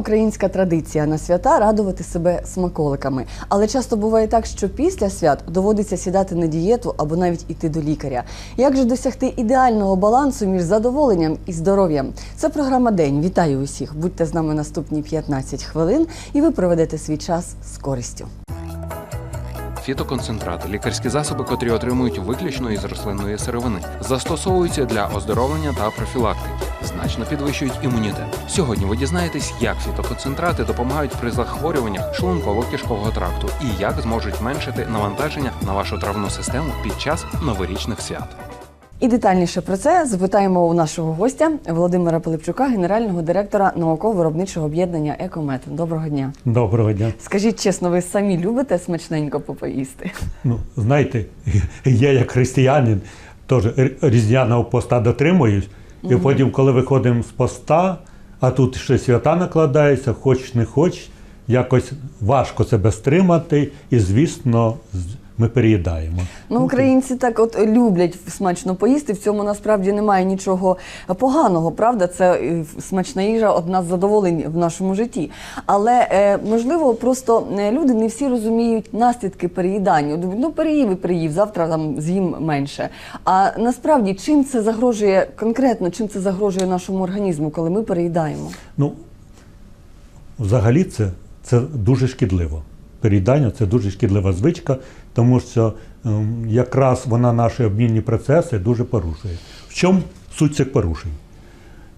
українська традиція на свята радувати себе смаколиками. Але часто буває так, що після свят доводиться сідати на дієту або навіть іти до лікаря. Як же досягти ідеального балансу між задоволенням і здоров'ям? Це програма День. Вітаю усіх! Будьте з нами наступні 15 хвилин, і ви проведете свій час з користю. Фітоконцентрати лікарські засоби, котрі отримують виключно із рослинної сировини, застосовуються для оздоровлення та профілактики, значно підвищують імунітет. Сьогодні ви дізнаєтесь, як фітоконцентрати допомагають при захворюваннях шлунково-кишкового тракту і як зможуть меншити навантаження на вашу травну систему під час новорічних свят. І детальніше про це запитаємо у нашого гостя Володимира Пилипчука, генерального директора науково-виробничого об'єднання Екомет. Доброго дня. Доброго дня. Скажіть чесно, ви самі любите смачненько попоїсти? Ну, знаєте, я як християнин теж різдвяного поста дотримуюсь, і потім, коли виходимо з поста, а тут ще свята накладаються, хоч не хоч, якось важко себе стримати, і, звісно, ми переїдаємо. Ну, українці так от люблять смачно поїсти. В цьому насправді немає нічого поганого, правда? Це е, смачна їжа одна з задоволень в нашому житті. Але е, можливо, просто е, люди не всі розуміють наслідки переїдання. Думають, ну переїв і переїв, завтра там з'їм менше. А насправді чим це загрожує конкретно, чим це загрожує нашому організму, коли ми переїдаємо? Ну, взагалі це, це дуже шкідливо. Переїдання це дуже шкідлива звичка, тому що ем, якраз вона наші обмінні процеси дуже порушує. В чому суть цих порушень?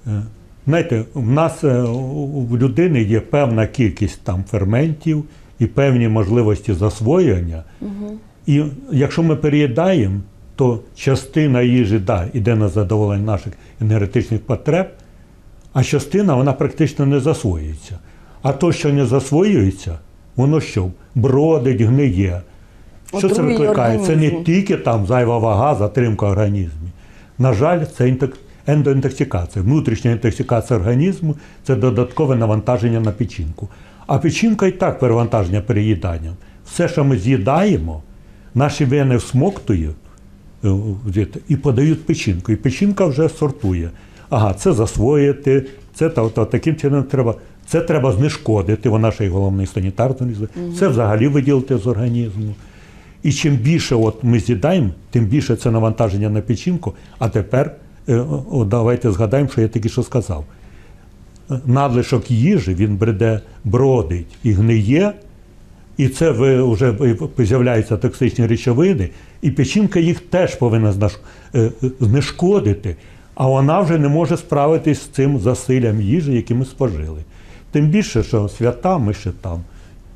Е, Знаєте, в нас е, у людини є певна кількість там ферментів і певні можливості засвоювання. І якщо ми переїдаємо, то частина їжі да, йде на задоволення наших енергетичних потреб, а частина вона практично не засвоюється. А то, що не засвоюється, воно що? Бродить, гниє. Що це викликає? Це не тільки там зайва вага, затримка в організмі. На жаль, це ендоінтоксикація. Внутрішня інтоксикація організму це додаткове навантаження на печінку. А печінка і так перевантаження переїданням. Все, що ми з'їдаємо, наші вени всмоктують е, і подають печінку. І печінка вже сортує. Ага, це засвоїти, це та, та, таким чином треба. Це треба знешкодити, вона ще й головний санітар. Це взагалі виділити з організму. І чим більше от ми з'їдаємо, тим більше це навантаження на печінку. А тепер е, давайте згадаємо, що я тільки що сказав. Надлишок їжі він бреде, бродить і гниє, і це вже з'являються токсичні речовини, і печінка їх теж повинна е, знешкодити, а вона вже не може справитись з цим засиллям їжі, яке ми спожили. Тим більше, що свята ми ще там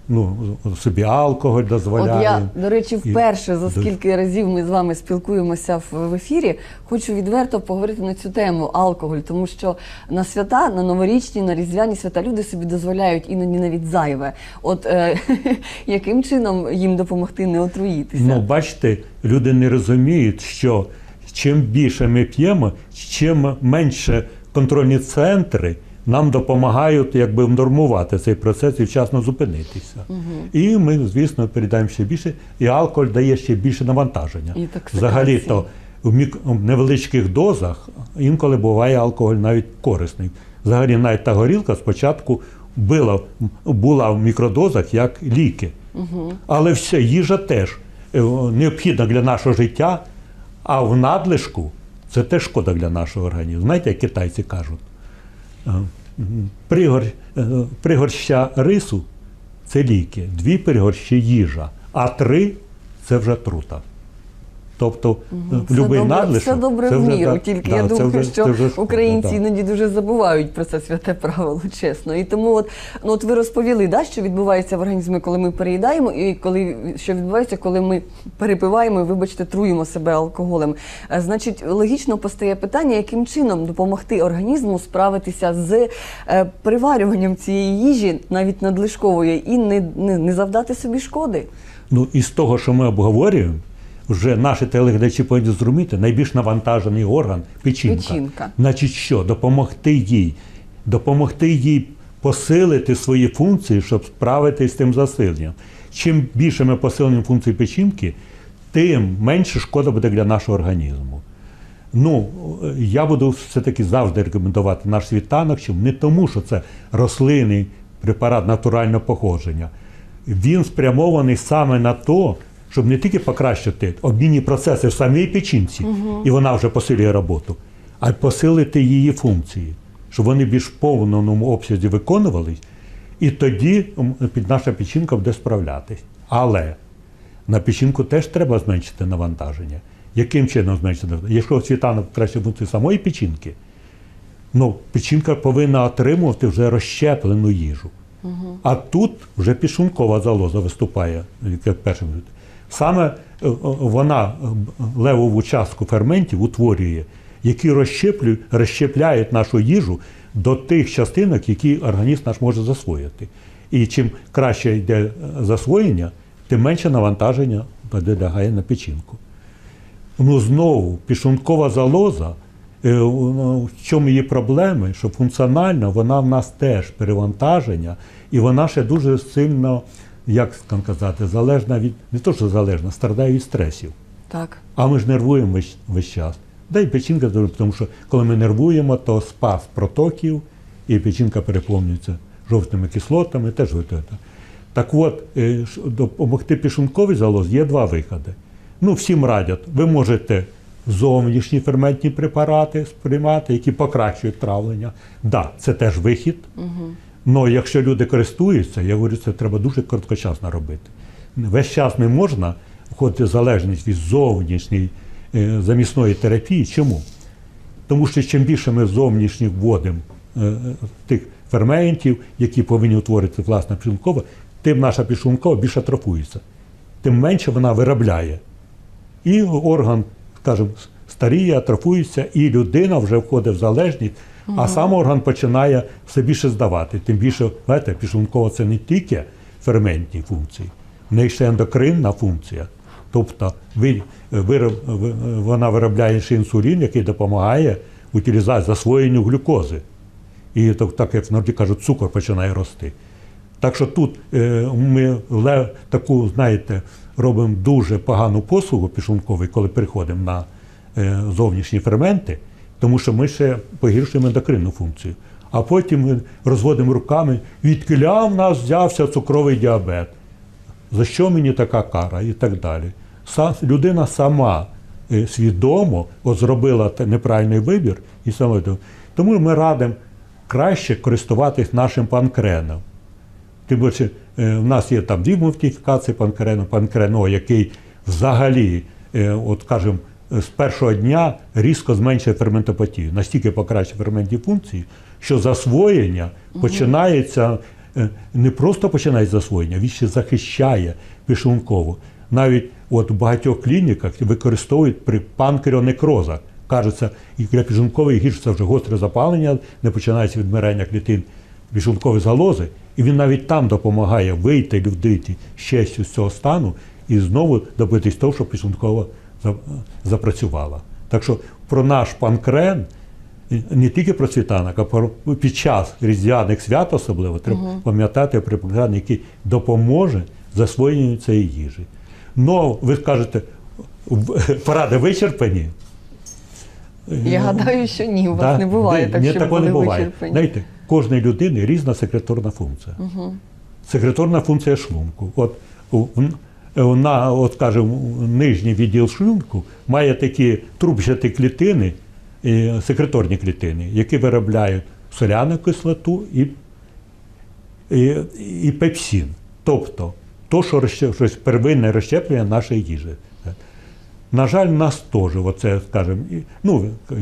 ну, собі алкоголь дозволяємо. От я, до речі, вперше за скільки разів ми з вами спілкуємося в в ефірі, хочу відверто поговорити на цю тему алкоголь, тому що на свята, на новорічні, на різдвяні свята люди собі дозволяють іноді навіть зайве. От е, яким чином їм допомогти не отруїтися? Ну, бачите, люди не розуміють, що чим більше ми п'ємо, чим менше контрольні центри нам допомагають якби внормувати цей процес і вчасно зупинитися. І ми, звісно, передаємо ще більше, і алкоголь дає ще більше навантаження. Взагалі-то в мік- в невеличких дозах інколи буває алкоголь навіть корисний. Взагалі, навіть та горілка спочатку була, була в мікродозах як ліки. Але все, їжа теж е, необхідна для нашого життя, а в надлишку це теж шкода для нашого організму. Знаєте, як китайці кажуть, пригор, е, пригорща рису це ліки, дві пригорщі їжа, а три це вже трута. Тобто Все будь-який добре, надлишок. все добре це в міру, да, тільки да, я думаю, вже- що вже українці да. іноді дуже забувають про це святе правило, чесно. І тому, от ну от ви розповіли, да, що відбувається в організмі, коли ми переїдаємо, і коли що відбувається, коли ми перепиваємо і, вибачте, труємо себе алкоголем. Е, Значить, логічно постає питання, яким чином допомогти організму справитися з е, переварюванням цієї їжі, навіть надлишкової, і не, не, не завдати собі шкоди. Ну, із того, що ми обговорюємо, вже наші телеглядачі повинні зрозуміти, найбільш навантажений орган печінка. Печінка. Значить, що? Допомогти їй, допомогти їй посилити свої функції, щоб справитися з тим засиленням. Чим більше ми посилимо функції печінки, тим менше шкода буде для нашого організму. Ну, я буду все-таки завжди рекомендувати наш світанок, чим не тому, що це рослинний препарат натурального походження. Він спрямований саме на те, щоб не тільки покращити обмінні процеси в самій печінці, і вона вже посилює роботу, а й посилити її функції, щоб вони більш в повному обсязі виконувались, і тоді під наша печінка буде справлятись. Але на печінку теж треба зменшити навантаження. Яким чином зменшити? навантаження? Якщо світанок краще бути самої печінки, ну, печінка повинна отримувати вже розщеплену їжу. А тут вже підшлункова залоза виступає, як першим. Саме е, е, вона е, левову частку ферментів утворює, які розщепляють нашу їжу до тих частинок, які організм наш може засвоїти. І чим краще йде засвоєння, тим менше навантаження лягає на печінку. Ну, знову, підшлункова залоза, ну, в чому її проблеми, що функціонально вона в нас теж перевантаження, і вона ще дуже сильно, як там казати, залежна від, не то, що залежна, страдає від стресів. Так. А ми ж нервуємо весь, весь час. Да і печінка, тому що коли ми нервуємо, то спас протоків, і печінка переповнюється жовтими кислотами, теж витота. Так от, е, допомогти пішунковій залозі є два виходи. Ну, всім радять, ви можете зовнішні ферментні препарати сприймати, які покращують травлення. Так, да, це теж вихід. Але якщо люди користуються, я говорю, це треба дуже короткочасно робити. Весь час не можна входити в залежність від зовнішньої е, замісної терапії. Чому? Тому що чим більше ми зовнішніх вводимо е, е, тих ферментів, які повинні утворити власна підшлункова, тим наша підшлункова більше атрофується, тим менше вона виробляє. І орган, скажімо, старіє, атрофується, і людина вже входить в залежність, а сам орган починає все більше здавати. Тим більше, знаєте, підшлункова це не тільки ферментні функції, в неї ще ендокринна функція. Тобто ви- вироб- ви- вона виробляє ще інсулін, який допомагає утилізації засвоєнню глюкози. І так, як в народі кажуть, цукор починає рости. Так що тут е, ми таку, знаєте, робимо дуже погану послугу підшлункову, коли переходимо на е, зовнішні ферменти, тому що ми ще погіршуємо ендокринну функцію. А потім ми розводимо руками, відкиля в нас взявся цукровий діабет. За що мені така кара? І так далі. Са, людина сама е, свідомо от зробила неправильний вибір і саме тому ми радимо краще користуватись нашим панкреном. Тим більше е, в нас є там дві модифікації панкрену, панкрено, який взагалі, е, от кажемо, з першого дня різко зменшує ферментопатію, настільки покращує ферментні функції, що засвоєння починається е, не просто починає засвоєння, він ще захищає підшлунково. Навіть от в багатьох клініках використовують при панкреонекрозах. Кажеться, і для підшлункової гірше це вже гостре запалення, не починається відмирання клітин підшлункової залози, і він навіть там допомагає вийти людині ще з цього стану і знову добитись того, щоб підшлункова за- запрацювала. Так що про наш панкрен, не тільки про світанок, а про під час різдвяних свят особливо треба пам'ятати про панкрен, який допоможе засвоєнню цієї їжі. Ну, ви скажете, поради вичерпані. Я гадаю, що ні, у вас Да? не буває так, ні, щоб такого були не буває. вичерпані. Знаєте, кожної людини різна секреторна функція. Секреторна функція шлунку. От на, от скажімо, нижній відділ шлунку має такі трубчаті клітини, секреторні клітини, які виробляють соляну кислоту і, і, і пепсин. Тобто то, що щось первинне розщеплення нашої їжі. На жаль, нас теж, оце, скажімо, ну, е,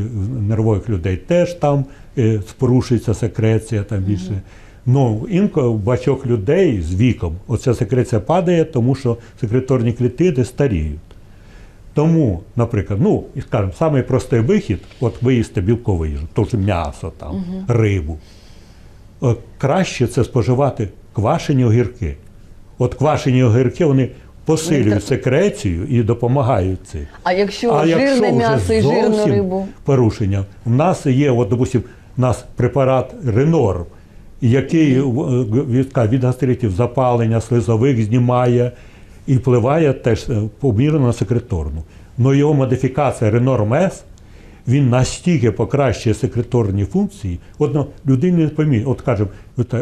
нервових людей теж там е, порушується секреція там більше. Ну, інколи у багатьох людей з віком оця секреція падає, тому що секреторні клітини старіють. Тому, наприклад, ну, і скажімо, самий простий вихід, от виїсти білкову їжу, то ж м'ясо, там, рибу. Е, Краще це споживати квашені огірки. От квашені огірки вони посилюють секрецію і допомагають цим. А якщо А жирне якщо м'ясо і жирну рибу? порушення, в нас є, от, допустим, у нас препарат Ренор, який е, від, від гастритів запалення слизових знімає і впливає теж е, помірно на секреторну. Но його модифікація Ренор Мес він настільки покращує секреторні функції. От ну, людині не поміє, от кажемо,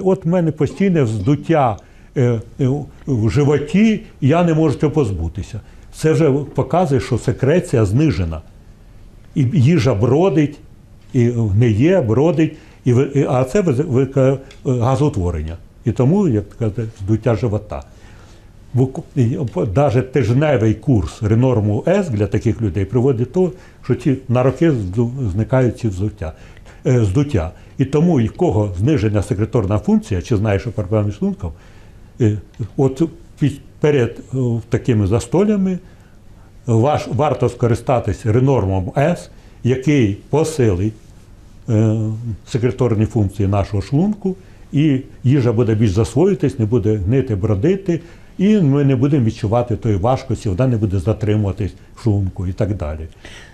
от в мене постійне вздуття е, е, в животі, я не можу цього позбутися. Це вже показує, що секреція знижена. І їжа бродить, і гниє, бродить, і, а це викликає газоутворення. І тому, як казати, здуття живота. Навіть тижневий курс ренорму С для таких людей приводить до того, що ці на роки зникають ці взуття, е, здуття. І тому, і в кого знижена секреторна функція, чи знаєш, що проблеми шлунком, е, от під, перед е, такими застолями ваш, варто скористатись ренормом С, який посилить е, секреторні функції нашого шлунку, і їжа буде більш засвоїтись, не буде гнити, бродити, і ми не будемо відчувати тої важкості, вона не буде затримуватись шлунку і так далі.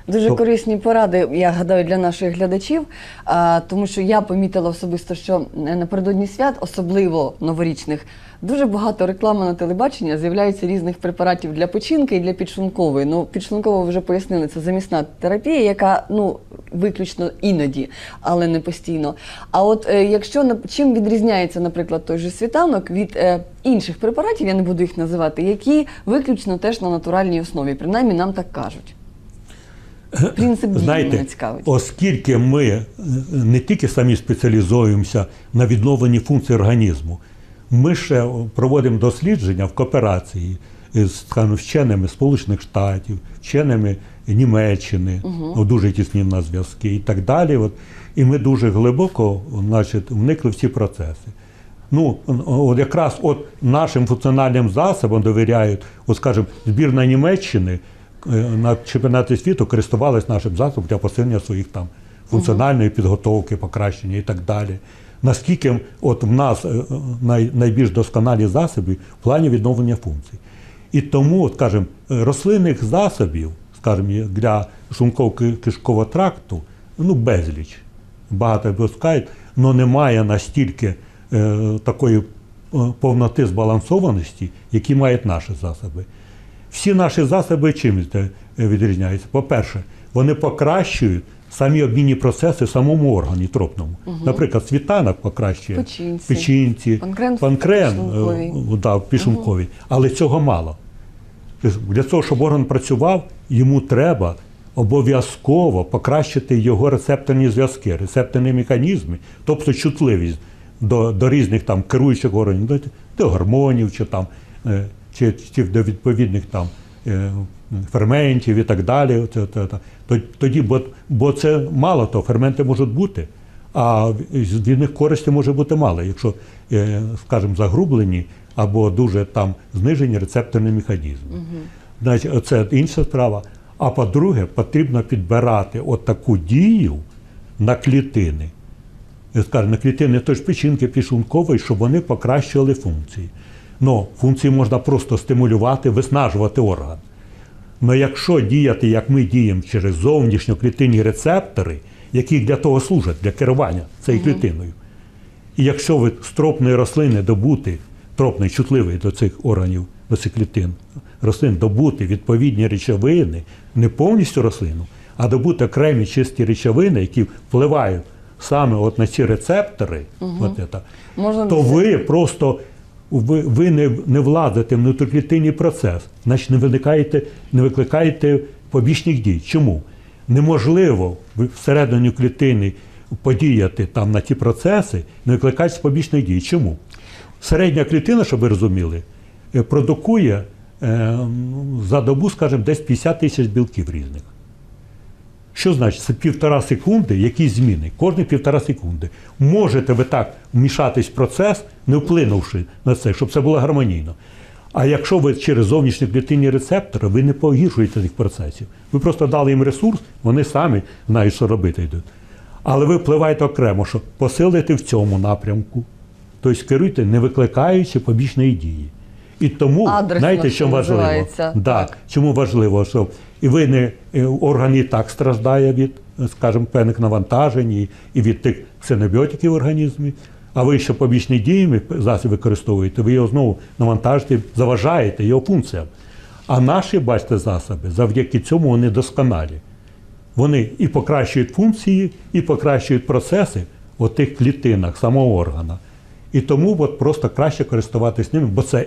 Дуже Тоб- корисні поради, я гадаю, для наших глядачів, а, тому що я помітила особисто, що напередодні свят, особливо новорічних, дуже багато реклами на телебачення з'являється різних препаратів для печінки і для підшлункової. Ну, підшлунково вже пояснили, це замісна терапія, яка ну виключно іноді, але не постійно. А от е, якщо чим відрізняється, наприклад, той же світанок від е, інших препаратів, я не буду їх називати, які виключно теж на натуральній основі, принаймні нам так кажуть. Принцип дії мене цікавить. оскільки ми е, не тільки самі спеціалізуємося на відновленні функцій організму, ми ще проводимо дослідження в кооперації з скажімо, вченими Сполучених Штатів, вченими Німеччини, ну, дуже тісні в нас зв'язки і так далі. От. І ми дуже глибоко значить, вникли в ці процеси. Ну, от якраз от нашим функціональним засобам довіряють, от скажімо, збірна Німеччини е, на чемпіонаті світу користувалась нашим засобом для посилення своїх там функціональної підготовки, покращення і так далі. Наскільки от в нас е, най, найбільш досконалі засоби в плані відновлення функцій. І тому, от, скажімо, е, рослинних засобів, скажімо, для шлунково-кишкового тракту, ну, безліч. Багато випускають, але немає настільки е, такої е, повноти збалансованості, які мають наші засоби. Всі наші засоби чимось е, відрізняються. По-перше, вони покращують самі обмінні процеси в самому органі тропному. Наприклад, світанок покращує Печінці. печінці, Панкрен в панкрен, е, да, в підшлунковій. Але цього мало. Для того, щоб орган працював, йому треба обов'язково покращити його рецепторні зв'язки, рецепторні механізми, тобто чутливість до, до різних там керуючих органів, до, до гормонів чи там, е, чи, чи до відповідних там. е, Ферментів і так далі. Це, це, це. Тоді, бо, бо це мало то, ферменти можуть бути, а від них користі може бути мало, якщо, е, скажімо, загрублені або дуже там знижені рецепторні механізми. Значить, це інша справа. А по-друге, потрібно підбирати от таку дію на клітини. Я скажу, на клітини тож печінки підшлункової, щоб вони покращували функції. Ну, функції можна просто стимулювати, виснажувати орган. Але якщо діяти, як ми діємо через зовнішньоклітинні рецептори, які для того служать, для керування цією клітиною, і якщо ви з тропної рослини добути, тропний чутливий до цих органів, до цих клітин, рослин добути відповідні речовини, не повністю рослину, а добути окремі чисті речовини, які впливають саме от на ці рецептори, от это, Можна то ви просто ви, ви не, не владите внутріклітинний процес, значить не виникаєте, не викликаєте побічних дій. Чому? Неможливо всередині клітини подіяти там на ті процеси, не викликаючи побічних дій. Чому? Середня клітина, щоб ви розуміли, е, продукує е, за добу, скажімо, десь 50 тисяч білків різних. Що значить? Це півтора секунди, якісь зміни, кожні півтора секунди. Можете ви так вмішатись в процес, не вплинувши на це, щоб це було гармонійно. А якщо ви через зовнішні клітинні рецептори, ви не погіршуєте цих процесів. Ви просто дали їм ресурс, вони самі знають, що робити йдуть. Але ви впливаєте окремо, що посилити в цьому напрямку. Тобто керуйте, не викликаючи побічної дії. І тому, Адресно, знаєте, що важливо? називається. Да, Чому важливо, що і ви не е, орган і так страждає від, е, скажімо, певних навантажень і- і від тих ксенобіотиків в організмі, а ви ще побічні діями засіб використовуєте, ви його знову навантажите, заважаєте його функціям. А наші, бачите, засоби, завдяки цьому вони досконалі. вони і покращують функції, і покращують процеси в тих клітинах самого органа. І тому от просто краще користуватись ними, бо це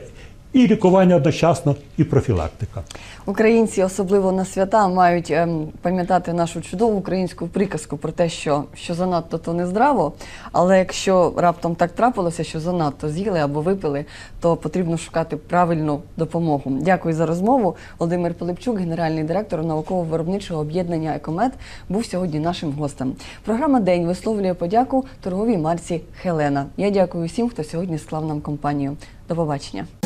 і лікування одночасно, і профілактика. Українці, особливо на свята, мають ем, пам'ятати нашу чудову українську приказку про те, що, що занадто то не здраво. Але якщо раптом так трапилося, що занадто з'їли або випили, то потрібно шукати правильну допомогу. Дякую за розмову. Володимир Пилипчук, генеральний директор науково-виробничого об'єднання Екомет, був сьогодні нашим гостем. Програма День висловлює подяку торговій марці Хелена. Я дякую всім, хто сьогодні склав нам компанію. До побачення.